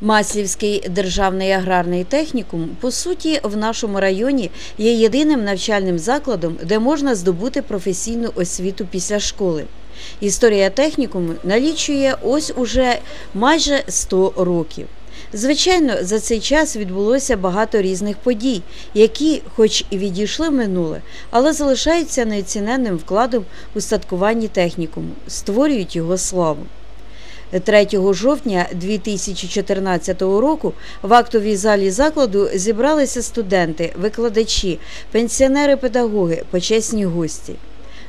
Маслівський державний аграрний технікум, по суті, в нашому районі є єдиним навчальним закладом, де можна здобути професійну освіту після школи. Історія технікуму налічує ось уже майже 100 років. Звичайно, за цей час відбулося багато різних подій, які, хоч і відійшли в минуле, але залишаються неоціненним вкладом у статкуванні технікуму, створюють його славу. 3 жовтня 2014 року в актовій залі закладу зібралися студенти, викладачі, пенсіонери-педагоги, почесні гості.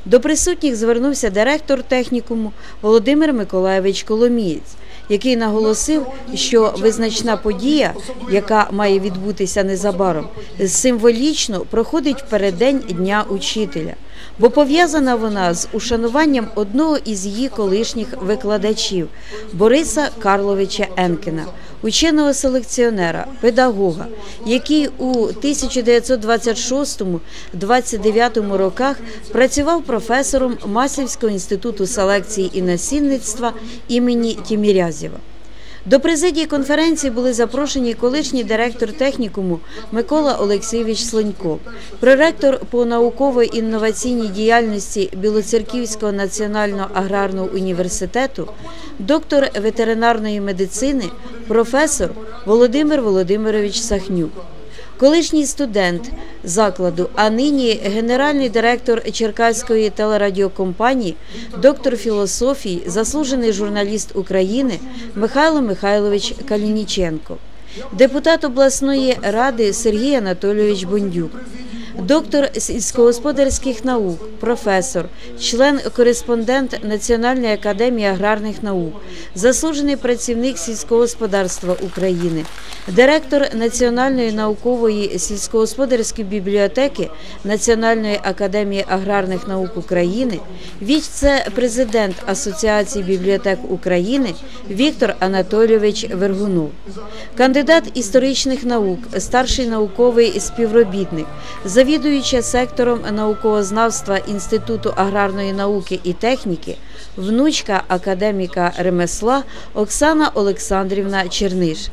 До присутніх звернувся директор технікуму Володимир Миколаєвич Коломієць, який наголосив, що визначна подія, яка має відбутися незабаром, символічно проходить переддень Дня учителя, бо пов'язана вона з ушануванням одного із її колишніх викладачів Бориса Карловича Енкена, ученого селекціонера, педагога, який у 1926-29 роках працював професором Маслівського інституту селекції і насінництва імені Тімірязєва. До президії конференції були запрошені колишній директор технікуму Микола Олексійович Слонько, проректор по науковій інноваційній діяльності Білоцерківського національного аграрного університету, доктор ветеринарної медицини, професор Володимир Володимирович Сахнюк. Колишній студент закладу, а нині генеральний директор Черкаської телерадіокомпанії, доктор філософії, заслужений журналіст України Михайло Михайлович Калініченко, депутат обласної ради Сергій Анатолійович Бондюк. Доктор сільськогосподарських наук, професор, член-кореспондент Національної академії аграрних наук, заслужений працівник сільського господарства України, директор Національної наукової сільськогосподарської бібліотеки Національної академії аграрних наук України, віце-президент Асоціації бібліотек України Віктор Анатолійович Вергунов, кандидат історичних наук, старший науковий співробітник завідуюча сектором науковознавства Інституту аграрної науки і техніки, внучка академіка ремесла Оксана Олександрівна Черниш.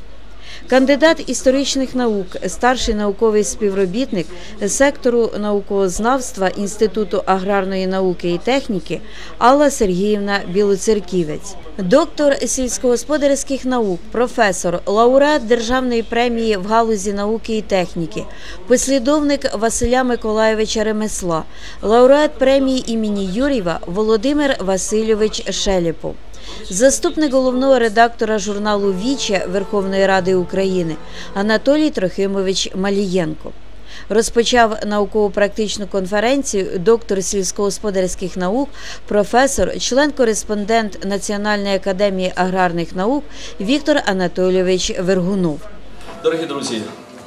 Кандидат історичних наук, старший науковий співробітник сектору науковознавства Інституту аграрної науки і техніки Алла Сергіївна Білоцерківець, доктор сільськогосподарських наук, професор, лауреат державної премії в галузі науки і техніки, послідовник Василя Миколаєвича Ремесла, лауреат премії імені Юрєва Володимир Васильович Шеліпов заступник головного редактора журналу Віче Верховної Ради України Анатолій Трохимович Малієнко. Розпочав науково-практичну конференцію доктор сільськогосподарських наук, професор, член-кореспондент Національної академії аграрних наук Віктор Анатолійович Вергунов. Дорогі друзі,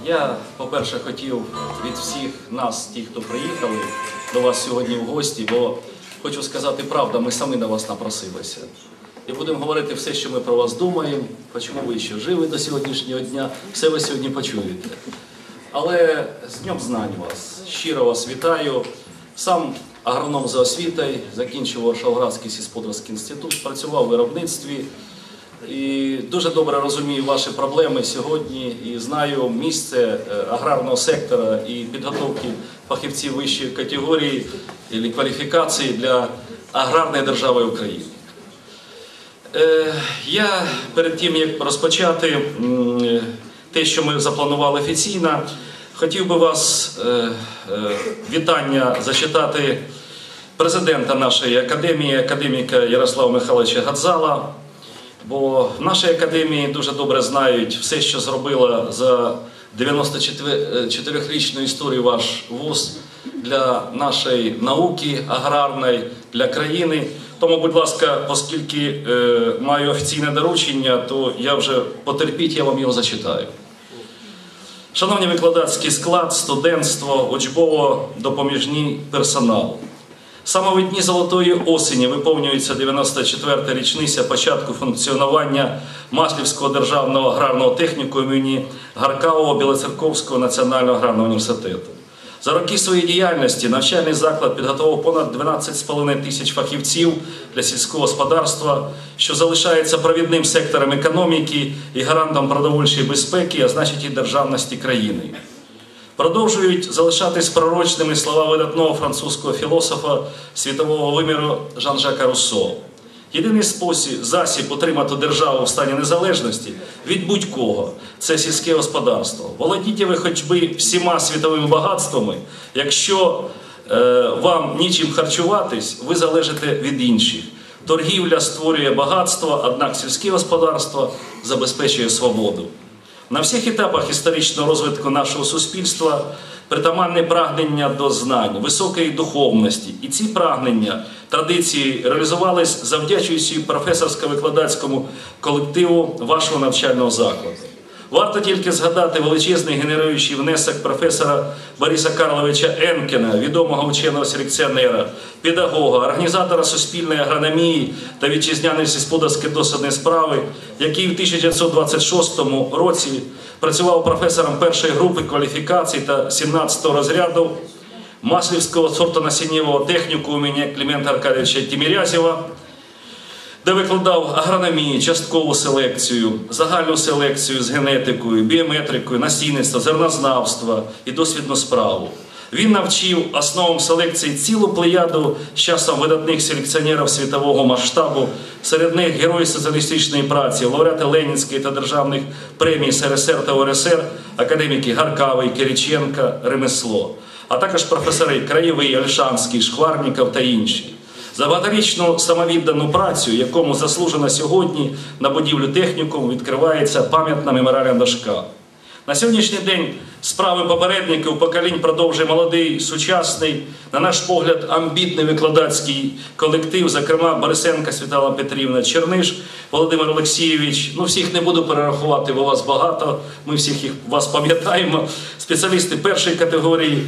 я, по-перше, хотів від всіх нас, ті, хто приїхали до вас сьогодні в гості, бо хочу сказати правду, ми самі на вас напросилися. І будемо говорити все, що ми про вас думаємо, чому ви ще живі до сьогоднішнього дня, все ви сьогодні почуєте. Але з Днем знань вас, щиро вас вітаю. Сам агроном за освітою, закінчував Шалградський сільськогосподарський інститут, працював у виробництві і дуже добре розумію ваші проблеми сьогодні і знаю місце е, аграрного сектора і підготовки фахівців вищої категорії і кваліфікації для аграрної держави України. Е, я перед тим, як розпочати те, що ми запланували офіційно, хотів би вас е, е, вітання зачитати президента нашої академії, академіка Ярослава Михайловича Гадзала. Бо в нашій академії дуже добре знають все, що зробила за 94-річну історію ваш вуз для нашої науки аграрної, для країни. Тому, будь ласка, оскільки е, маю офіційне доручення, то я вже потерпіть, я вам його зачитаю. Шановні викладацький склад, студентство, учбово допоміжний персонал. Саме в дні Золотої осені виповнюється 94-та річниця початку функціонування Маслівського державного аграрного техніку імені Гаркавого Білоцерковського національного аграрного університету. За роки своєї діяльності навчальний заклад підготував понад 12,5 тисяч фахівців для сільського господарства, що залишається провідним сектором економіки і гарантом продовольчої безпеки, а значить і державності країни. Продовжують залишатись пророчними слова видатного французького філософа світового виміру Жан-Жака Руссо. Єдиний спосіб засіб отримати державу в стані незалежності від будь-кого це сільське господарство. Володійте ви хоч би всіма світовими багатствами, якщо е, вам нічим харчуватись, ви залежите від інших. Торгівля створює багатство, однак сільське господарство забезпечує свободу. На всіх етапах історичного розвитку нашого суспільства притаманне прагнення до знань, високої духовності. І ці прагнення традиції реалізувались завдячуючи професорсько-викладацькому колективу вашого навчального закладу. Варто тільки згадати величезний генеруючий внесок професора Бориса Карловича Енкена, відомого ученого селекціонера, педагога, організатора суспільної агрономії та вітчизняної сільськогосподарської досвідної справи, який в 1926 році працював професором першої групи кваліфікацій та 17-го розряду Маслівського сортонасіннєвого техніку імені Клімента Аркадійовича Тімірязєва, де викладав агрономію, часткову селекцію, загальну селекцію з генетикою, біометрикою, насінництво, зернознавства і досвідну справу. Він навчив основам селекції цілу плеяду з часом видатних селекціонерів світового масштабу, серед них герої соціалістичної праці, лауреати Ленінської та державних премій СРСР та УРСР, академіки Гаркавий, Кириченка, Ремесло, а також професори Краєвий, Ольшанський, Шкварніков та інші. За багаторічну самовіддану працю, якому заслужено сьогодні на будівлю технікуму відкривається пам'ятна меморіальна дошка. На сьогоднішній день справи попередників поколінь продовжує молодий, сучасний, на наш погляд, амбітний викладацький колектив, зокрема Борисенка Світлана Петрівна, Черниш, Володимир Олексійович. Ну, всіх не буду перерахувати, бо вас багато. Ми всіх їх вас пам'ятаємо. Спеціалісти першої категорії.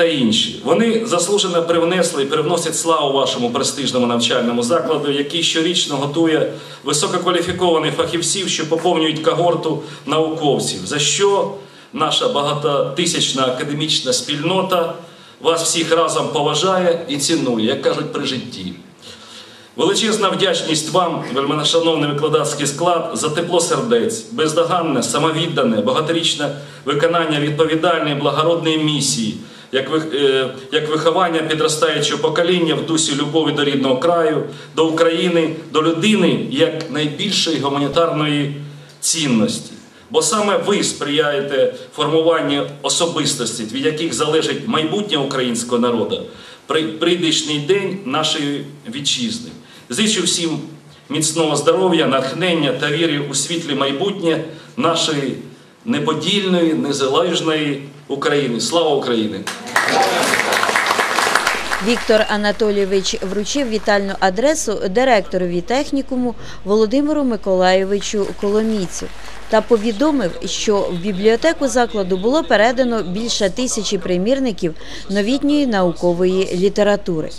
Та інші. Вони заслужено привнесли і привносять славу вашому престижному навчальному закладу, який щорічно готує висококваліфікованих фахівців, що поповнюють когорту науковців, за що наша багатотисячна академічна спільнота вас всіх разом поважає і цінує, як кажуть при житті. Величезна вдячність вам, вельминошановний викладацький склад, за тепло сердець, бездоганне, самовіддане, багаторічне виконання відповідальної благородної місії, е, як виховання підростаючого покоління в дусі любові до рідного краю, до України, до людини як найбільшої гуманітарної цінності. Бо саме ви сприяєте формуванню особистості, від яких залежить майбутнє українського народу, при прийдешній день нашої вітчизни. Зичу всім міцного здоров'я, натхнення та віри у світлі майбутнє нашої неподільної, незалежної України. Слава Україні! Віктор Анатолійович вручив вітальну адресу директорові технікуму Володимиру Миколайовичу Коломійцю та повідомив, що в бібліотеку закладу було передано більше тисячі примірників новітньої наукової літератури.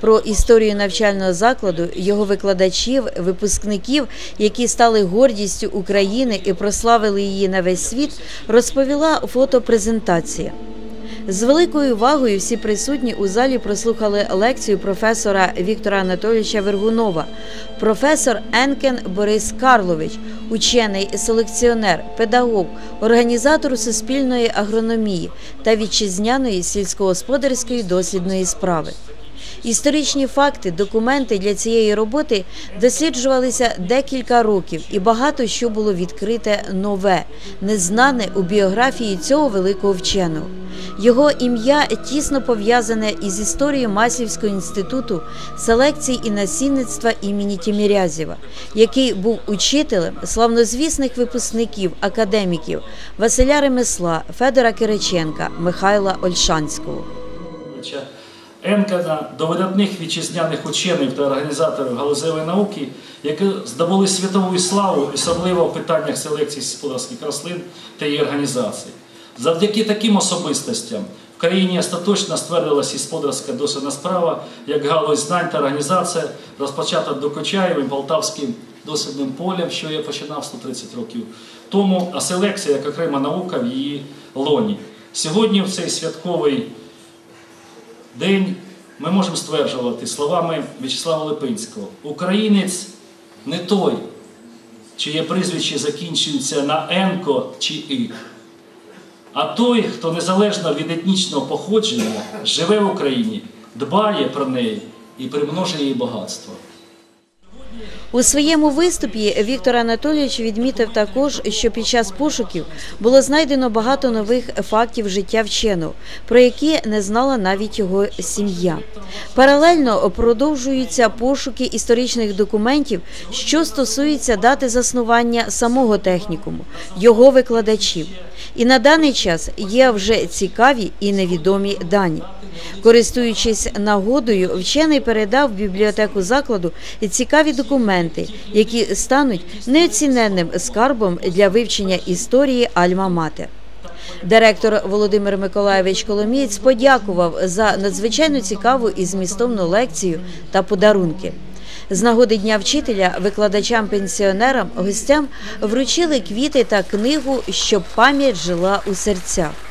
Про історію навчального закладу, його викладачів, випускників, які стали гордістю України і прославили її на весь світ, розповіла фотопрезентація. З великою увагою всі присутні у залі прослухали лекцію професора Віктора Анатолійовича Вергунова. Професор Енкен Борис Карлович, учений, селекціонер, педагог, організатор суспільної агрономії та вітчизняної сільськогосподарської дослідної справи. Історичні факти, документи для цієї роботи досліджувалися декілька років, і багато що було відкрите нове, незнане у біографії цього великого вченого. Його ім'я тісно пов'язане із історією Маслівського інституту селекції і насінництва імені Тімірязєва, який був учителем славнозвісних випускників академіків Василя Ремесла, Федора Кириченка, Михайла Ольшанського. Енкена до видатних вітчизняних учених та організаторів галузевої науки, які здобули світову славу, особливо в питаннях селекції сільськогосподарських рослин та її організації. Завдяки таким особистостям в країні остаточно ствердилася сільськогосподарська дослідна справа як галузь знань та організація, розпочата Докучаєвим Полтавським дослідним полем, що я починав 130 років тому, а селекція як окрема наука в її лоні. Сьогодні, в цей святковий день, ми можемо стверджувати словами В'ячеслава Липинського: Українець не той, чиє прізвище закінчується на енко чи ик, а той, хто незалежно від етнічного походження живе в Україні, дбає про неї і примножує її багатство. У своєму виступі Віктор Анатолійович відмітив також, що під час пошуків було знайдено багато нових фактів життя вченого, про які не знала навіть його сім'я. Паралельно продовжуються пошуки історичних документів, що стосуються дати заснування самого технікуму, його викладачів. І на даний час є вже цікаві і невідомі дані. Користуючись нагодою, вчений передав в бібліотеку закладу цікаві документи, які стануть неоціненним скарбом для вивчення історії Альма-Матер. Директор Володимир Миколаєвич Коломієць подякував за надзвичайно цікаву і змістовну лекцію та подарунки. З нагоди Дня вчителя викладачам-пенсіонерам гостям вручили квіти та книгу, щоб пам'ять жила у серцях.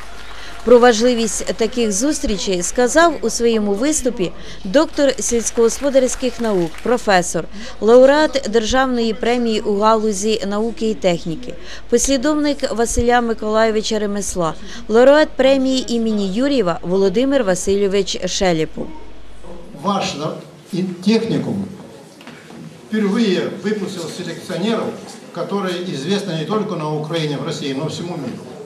Про важливість таких зустрічей сказав у своєму виступі доктор сільськогосподарських наук, професор, лауреат Державної премії у галузі науки і техніки, послідовник Василя Миколайовича Ремесла, лауреат премії імені Юрєва Володимир Васильович Шеліпов. ваш и- техникум впервые выпустил селекционеров, которые известны не только на Украине, в России, но и всему миру.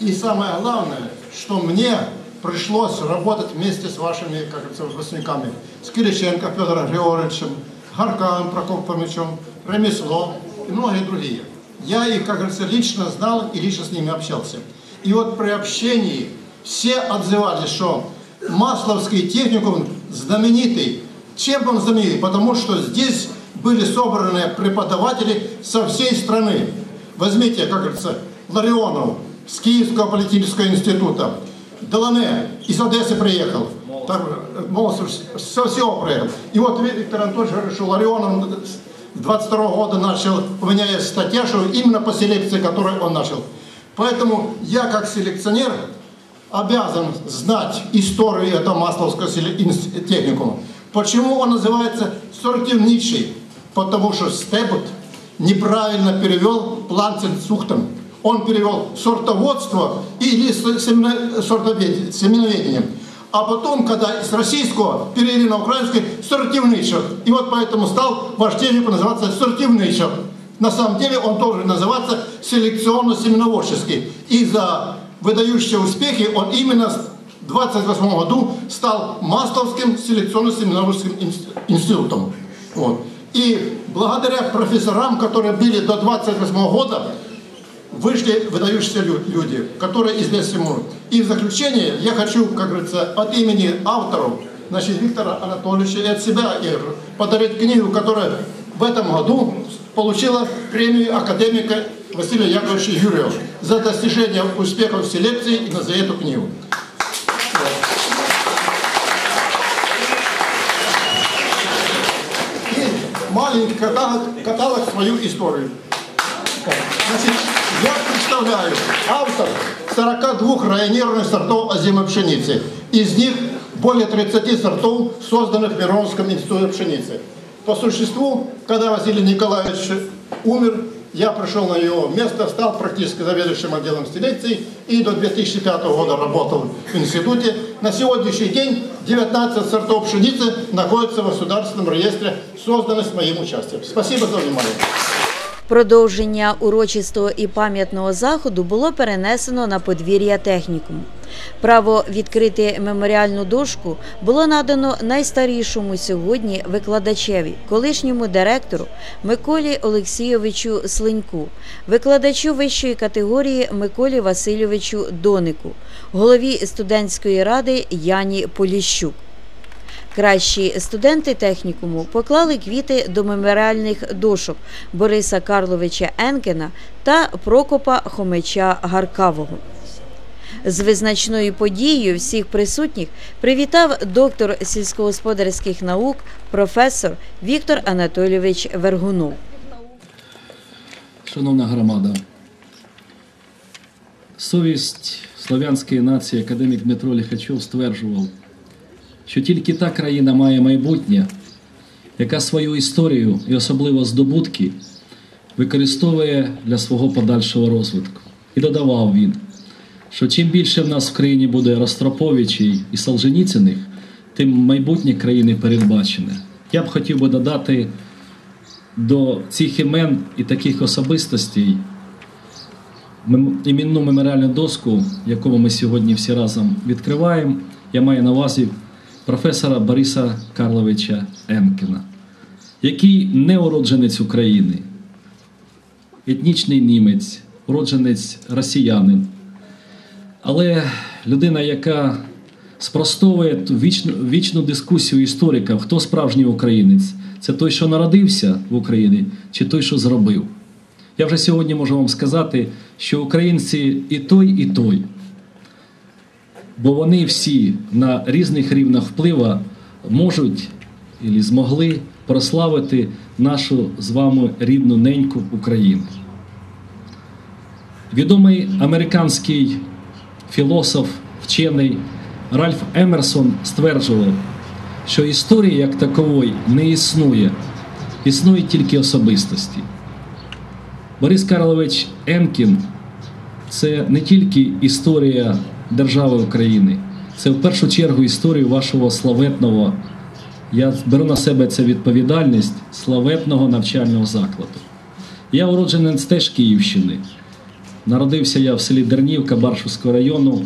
И самое главное, что мне пришлось работать вместе с вашими, как говорится, выпускниками, с Кириченко Федором Григорьевичем, Гарканом Прокоповичем, Ремеслом и многие другие. Я их, как говорится, лично знал и лично с ними общался. И вот при общении все отзывались, что Масловский техникум знаменитый. Чем он знаменитый? Потому что здесь были собраны преподаватели со всей страны. Возьмите, как говорится, Ларионов с Киевского политического института, Долане из Одессы приехал, так, э, Молосов со всего приехал. И вот Виктор Анатольевич говорит, что Ларионов с 22 года начал, у меня есть статья, что именно по селекции, которую он начал. Поэтому я как селекционер обязан знать историю этого Масловского техникума. Почему он называется сортивничий? Потому что Стебут неправильно перевел планцельцухтом. Он перевел сортоводство или с- семена- сортовед- семеноведением. А потом, когда с российского перевели на украинский, сортивничок. И вот поэтому стал ваш техникум называться сортивничок. На самом деле он должен называться селекционно-семеноводческий. И за выдающиеся успехи он именно в 28 году стал Масловским селекционно-семеноводческим инст- институтом. Вот. И благодаря профессорам, которые были до 28 года, вышли выдающиеся лю- люди, которые известны всему. И в заключение я хочу, как говорится, от имени авторов, значит, Виктора Анатольевича и от себя и подарить книгу, которая в этом году получила премию академика Василия Яковлевича Юрьева за достижение успехов в селекции и за эту книгу. И маленький каталог, каталог свою историю. Значит, я представляю автор 42 районированных сортов озимой пшеницы. Из них более 30 сортов, созданных в Мироновском институте пшеницы. По существу, когда Василий Николаевич умер, я пришел на его место, стал практически заведующим отделом селекции и до 2005 года работал в институте. На сегодняшний день 19 сортов пшеницы находятся в государственном реестре, созданных с моим участием. Спасибо за внимание. Продовження урочистого і пам'ятного заходу було перенесено на подвір'я технікуму. Право відкрити меморіальну дошку було надано найстарішому сьогодні викладачеві, колишньому директору Миколі Олексійовичу Слиньку, викладачу вищої категорії Миколі Васильовичу Донику, голові студентської ради Яні Поліщук. Кращі студенти технікуму поклали квіти до меморіальних дошок Бориса Карловича Енкена та Прокопа Хомича Гаркавого. З визначною подією всіх присутніх привітав доктор сільськогосподарських наук, професор Віктор Анатолійович Вергунов. Шановна громада, совість слов'янської нації академік Дмитро Ліхачов стверджував, що тільки та країна має майбутнє, яка свою історію і особливо здобутки використовує для свого подальшого розвитку. І додавав він, що чим більше в нас в країні буде Ростроповичів і Солженіциних, тим майбутнє країни передбачене. Я б хотів би додати до цих імен і таких особистостей іменну меморіальну доску, яку ми сьогодні всі разом відкриваємо. Я маю на увазі професора Бориса Карловича Енкена, який не уродженець України, етнічний німець, уродженець росіянин, але людина, яка спростовує ту вічну, вічну дискусію історика, хто справжній українець, це той, що народився в Україні, чи той, що зробив. Я вже сьогодні можу вам сказати, що українці і той, і той, бо вони всі на різних рівнях впливу можуть і змогли прославити нашу з вами рідну неньку Україну. Відомий американський філософ, вчений Ральф Емерсон стверджував, що історії як такової не існує, існують тільки особистості. Борис Карлович Енкін це не тільки історія держави України, це в першу чергу історія вашого славетного. Я беру на себе цю відповідальність славетного навчального закладу. Я уродженець теж Київщини. Народився я в селі Дернівка Баршівського району,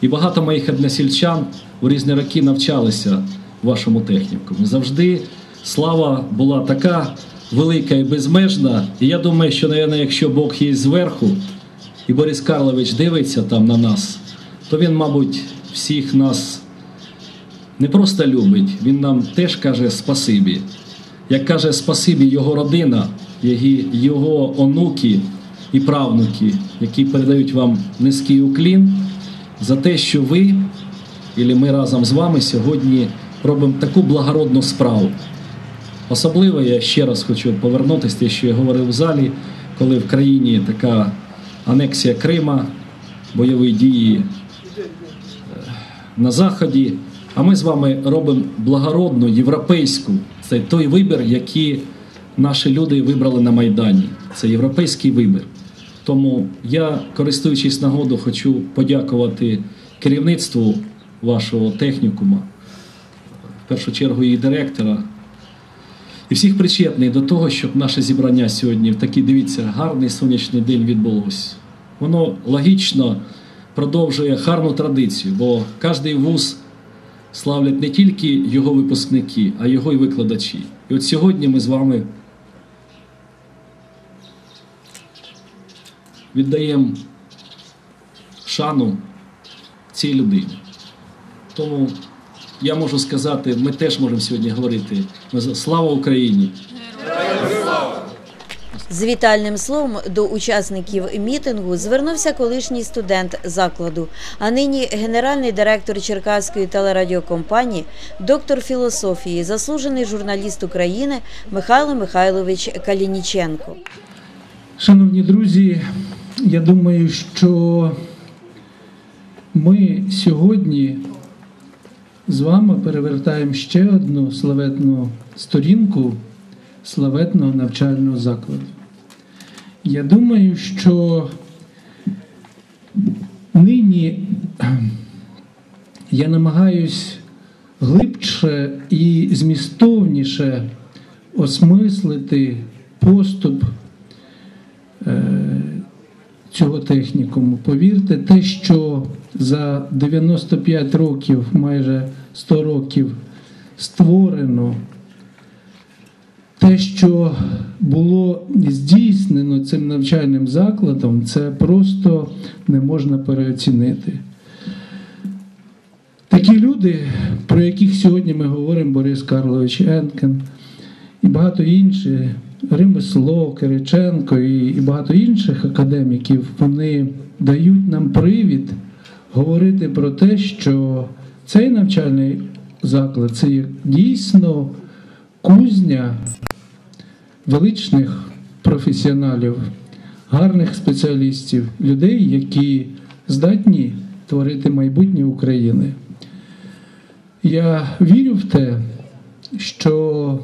і багато моїх односельчан у різні роки навчалися в вашому технікумі. Завжди слава була така велика і безмежна. І я думаю, що, навіть, якщо Бог є зверху, і Борис Карлович дивиться там на нас, то він, мабуть, всіх нас не просто любить, він нам теж каже спасибі. Як каже спасибі його родина, його онуки і правнуки, які передають вам низький уклін за те, що ви, і ми разом з вами сьогодні робимо таку благородну справу. Особливо я ще раз хочу повернутися, те, що я говорив в залі, коли в країні така анексія Крима, бойові дії на Заході. А ми з вами робимо благородну європейську. Це той вибір, який наші люди вибрали на Майдані. Це європейський вибір. Тому я, користуючись нагодою, хочу подякувати керівництву вашого технікума, в першу чергу її директора, і всіх причетних до того, щоб наше зібрання сьогодні в такий, дивіться, гарний сонячний день відбулося. Воно логічно продовжує гарну традицію, бо кожний вуз славлять не тільки його випускники, а його і викладачі. І от сьогодні ми з вами віддаємо шану цій людині. Тому я можу сказати, ми теж можемо сьогодні говорити слава Україні! З вітальним словом до учасників мітингу звернувся колишній студент закладу, а нині генеральний директор Черкаської телерадіокомпанії, доктор філософії, заслужений журналіст України Михайло Михайлович Калініченко. Шановні друзі, я думаю, що ми сьогодні з вами перевертаємо ще одну славетну сторінку славетного навчального закладу. Я думаю, що нині я намагаюсь глибше і змістовніше осмислити поступ е, цього технікуму. Повірте, те, що за 95 років, майже 100 років створено, те, що було здійснено цим навчальним закладом, це просто не можна переоцінити. Такі люди, про яких сьогодні ми говоримо, Борис Карлович Енкен і багато інших, Ремесло, Кириченко і, багато інших академіків, вони дають нам привід говорити про те, що цей навчальний заклад це дійсно кузня величних професіоналів, гарних спеціалістів, людей, які здатні творити майбутнє України. Я вірю в те, що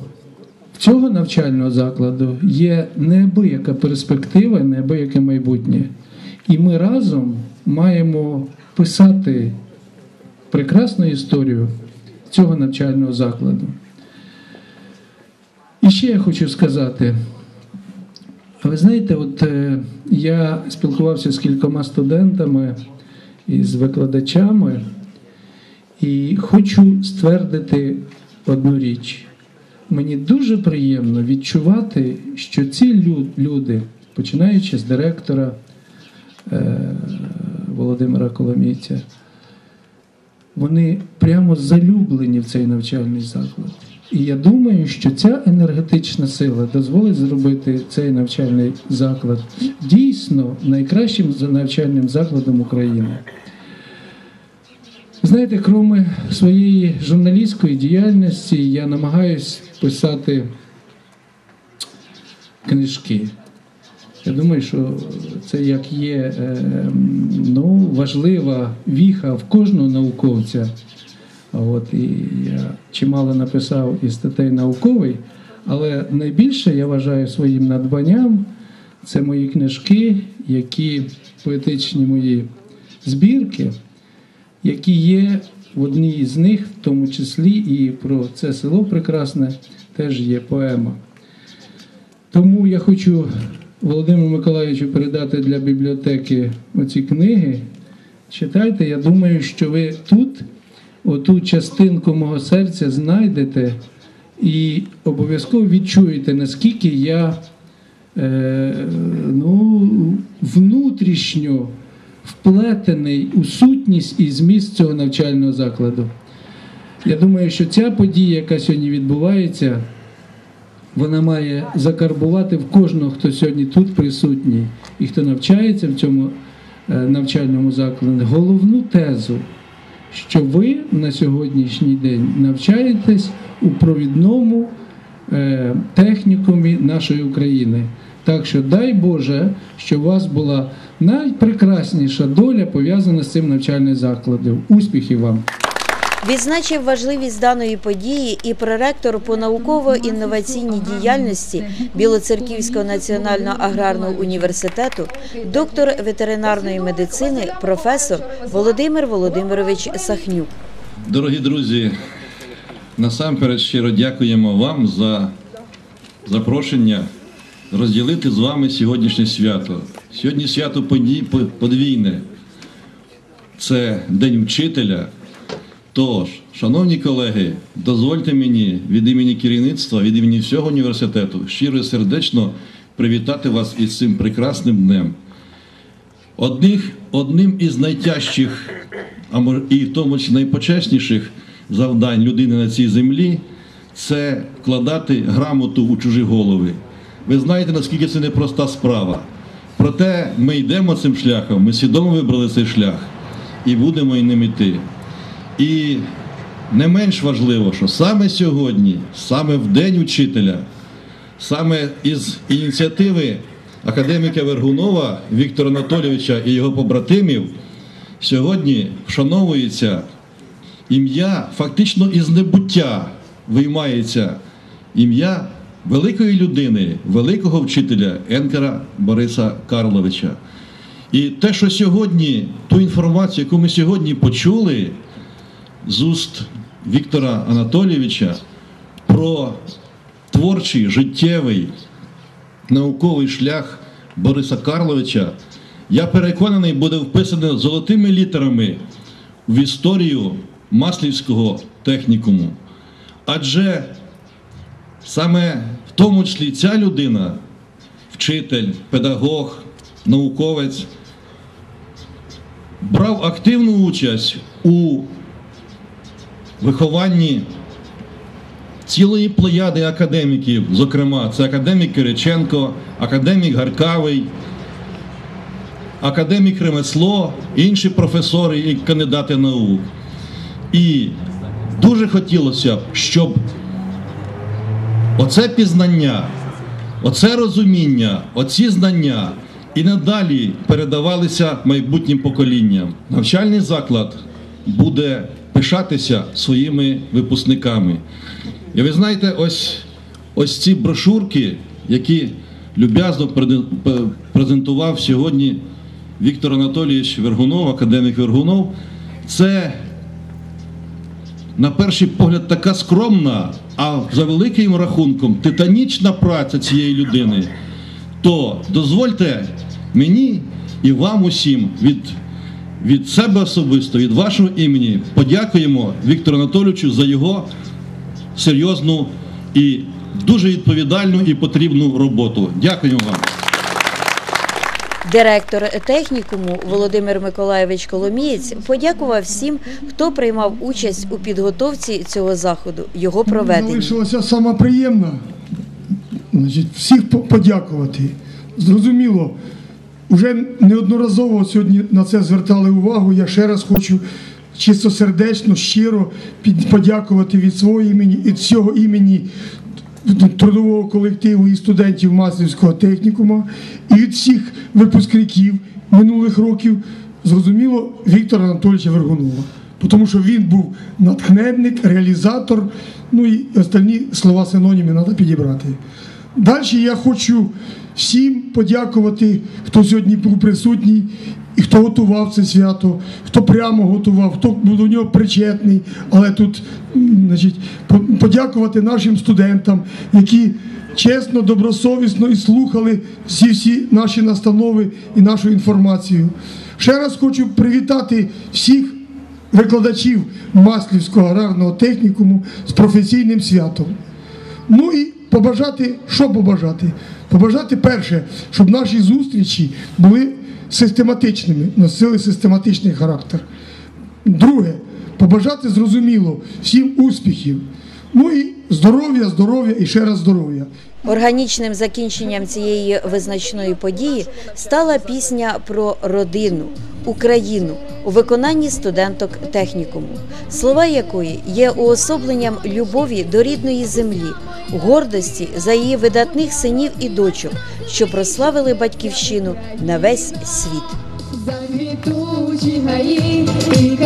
цього навчального закладу є неабияка перспектива, неабияке майбутнє. І ми разом маємо писати прекрасну історію цього навчального закладу. І ще я хочу сказати. Ви знаєте, от е, я спілкувався з кількома студентами і з викладачами, і хочу ствердити одну річ. Мені дуже приємно відчувати, що ці люди, починаючи з директора е, Володимира Коломійця, вони прямо залюблені в цей навчальний заклад. І я думаю, що ця енергетична сила дозволить зробити цей навчальний заклад дійсно найкращим навчальним закладом України. Знаєте, крім своєї журналістської діяльності, я намагаюсь писати книжки. Я думаю, що це як є е, ну, важлива віха в кожного науковця. От, і я чимало написав і статей науковий, але найбільше я вважаю своїм надбанням це мої книжки, які поетичні мої збірки, які є в одній з них, в тому числі і про це село прекрасне, теж є поема. Тому я хочу Володимиру Миколаївичу передати для бібліотеки оці книги. Читайте, я думаю, що ви тут оту частинку мого серця знайдете і обов'язково відчуєте, наскільки я е, ну, внутрішньо вплетений у сутність і зміст цього навчального закладу. Я думаю, що ця подія, яка сьогодні відбувається, вона має закарбувати в кожного, хто сьогодні тут присутній і хто навчається в цьому е, навчальному закладі, головну тезу, що ви на сьогоднішній день навчаєтесь у провідному е, технікумі нашої України. Так що дай Боже, що у вас була найпрекрасніша доля пов'язана з цим навчальним закладом. Успіхів вам! Відзначив важливість даної події і проректор по науково-інноваційній діяльності Білоцерківського національного аграрного університету, доктор ветеринарної медицини, професор Володимир Володимирович Сахнюк. Дорогі друзі, насамперед щиро дякуємо вам за запрошення розділити з вами сьогоднішнє свято. Сьогодні свято подій- по- подвійне. Це День вчителя. Тож, шановні колеги, дозвольте мені від імені керівництва, від імені всього університету щиро і сердечно привітати вас із цим прекрасним днем. Одних, одним із найтяжчих, а може і в тому числі найпочесніших завдань людини на цій землі це вкладати грамоту у чужі голови. Ви знаєте, наскільки це непроста справа. Проте ми йдемо цим шляхом, ми свідомо вибрали цей шлях і будемо і ним іти. І не менш важливо, що саме сьогодні, саме в День учителя, саме із ініціативи академіка Вергунова Віктора Анатолійовича і його побратимів сьогодні вшановується ім'я, фактично із небуття виймається ім'я великої людини, великого вчителя Енкера Бориса Карловича. І те, що сьогодні, ту інформацію, яку ми сьогодні почули з уст Віктора Анатолійовича про творчий, життєвий, науковий шлях Бориса Карловича, я переконаний, буде вписано золотими літерами в історію Маслівського технікуму. Адже саме в тому числі ця людина, вчитель, педагог, науковець, брав активну участь у вихованні цілої плеяди академіків, зокрема, це академік Кириченко, академік Гаркавий, академік Ремесло, інші професори і кандидати наук. І дуже хотілося б, щоб оце пізнання, оце розуміння, оці знання і надалі передавалися майбутнім поколінням. Навчальний заклад буде пишатися своїми випускниками. І ви знаєте, ось, ось ці брошурки, які люб'язно презентував сьогодні Віктор Анатолійович Вергунов, академік Вергунов, це на перший погляд така скромна, а за великим рахунком титанічна праця цієї людини, то дозвольте мені і вам усім від, від себе особисто, від вашого імені подякуємо Віктору Анатолійовичу за його серйозну і дуже відповідальну і потрібну роботу. Дякуємо вам. Директор технікуму Володимир Миколаєвич Коломієць подякував всім, хто приймав участь у підготовці цього заходу, його проведенні. Залишилося саме приємно значить, всіх по- подякувати. Зрозуміло, вже неодноразово сьогодні на це звертали увагу. Я ще раз хочу чистосердечно, щиро подякувати від свого імені і всього імені трудового колективу і студентів Маслівського технікуму, і від всіх випускників минулих років, зрозуміло, Віктора Анатолійовича Вергунова. Тому що він був натхненник, реалізатор, ну і остальні слова синоніми треба підібрати. Далі я хочу всім подякувати, хто сьогодні був присутній і хто готував це свято, хто прямо готував, хто був до нього причетний. Але тут, значить, подякувати нашим студентам, які чесно, добросовісно і слухали всі всі наші настанови і нашу інформацію. Ще раз хочу привітати всіх викладачів Маслівського аграрного технікуму з професійним святом. Ну і побажати, що побажати? Побажати перше, щоб наші зустрічі були систематичними, носили систематичний характер. Друге, побажати зрозуміло всім успіхів. Ну і здоров'я, здоров'я і ще раз здоров'я. Органічним закінченням цієї визначної події стала пісня про родину, Україну у виконанні студенток технікуму, слова якої є уособленням любові до рідної землі, гордості за її видатних синів і дочок, що прославили батьківщину на весь світ. Завітучі гаї, і